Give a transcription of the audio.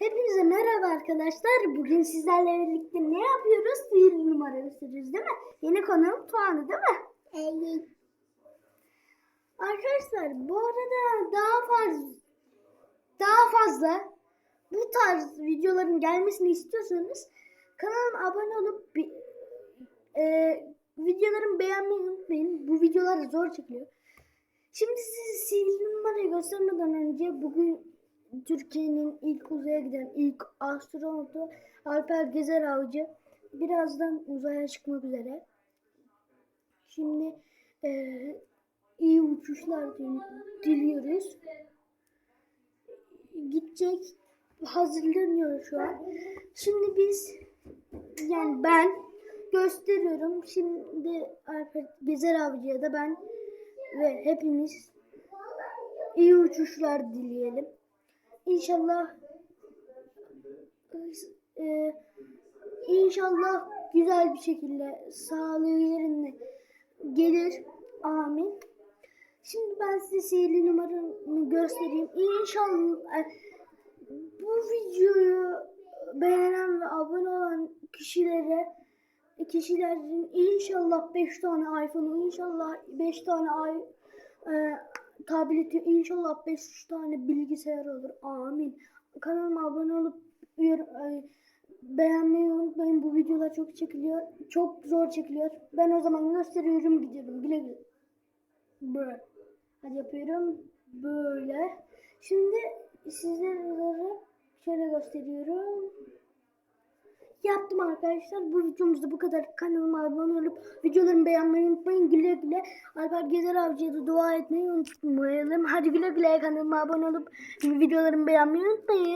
Hepinize merhaba arkadaşlar. Bugün sizlerle birlikte ne yapıyoruz? Sihirli numara gösteriyoruz değil mi? Yeni konuğum Tuğan'ı değil mi? Evet. Arkadaşlar bu arada daha fazla daha fazla bu tarz videoların gelmesini istiyorsanız kanalıma abone olup e, videolarımı beğenmeyi unutmayın. Bu videolar zor çekiliyor. Şimdi size sihirli numarayı göstermeden önce bugün Türkiye'nin ilk uzaya giden ilk astronotu Alper Gezer Avcı birazdan uzaya çıkmak üzere. Şimdi eee, iyi uçuşlar dil- diliyoruz. Gidecek hazırlanıyor şu an. Şimdi biz yani ben gösteriyorum. Şimdi Alper Gezer Avcı'ya da ben ve hepimiz iyi uçuşlar dileyelim. İnşallah e, inşallah güzel bir şekilde sağlığı yerine gelir. Amin. Şimdi ben size sihirli numaramı göstereyim. İnşallah e, bu videoyu beğenen ve abone olan kişilere kişilerin inşallah 5 tane iPhone'u inşallah 5 tane ay, e, tableti inşallah 5 tane bilgisayar olur. Amin. Kanalıma abone olup beğenmeyi unutmayın. Bu videolar çok çekiliyor. Çok zor çekiliyor. Ben o zaman gösteriyorum gidiyorum. Güle güle. Böyle. Hadi yapıyorum. Böyle. Şimdi sizlere şöyle gösteriyorum. Yaptım arkadaşlar. Bu videomuzda bu kadar. Kanalıma abone olup videolarımı beğenmeyi unutmayın. Güle güle. Alper Gezer Avcı'ya da dua etmeyi unutmayalım. Hadi güle güle kanalıma abone olup videolarımı beğenmeyi unutmayın.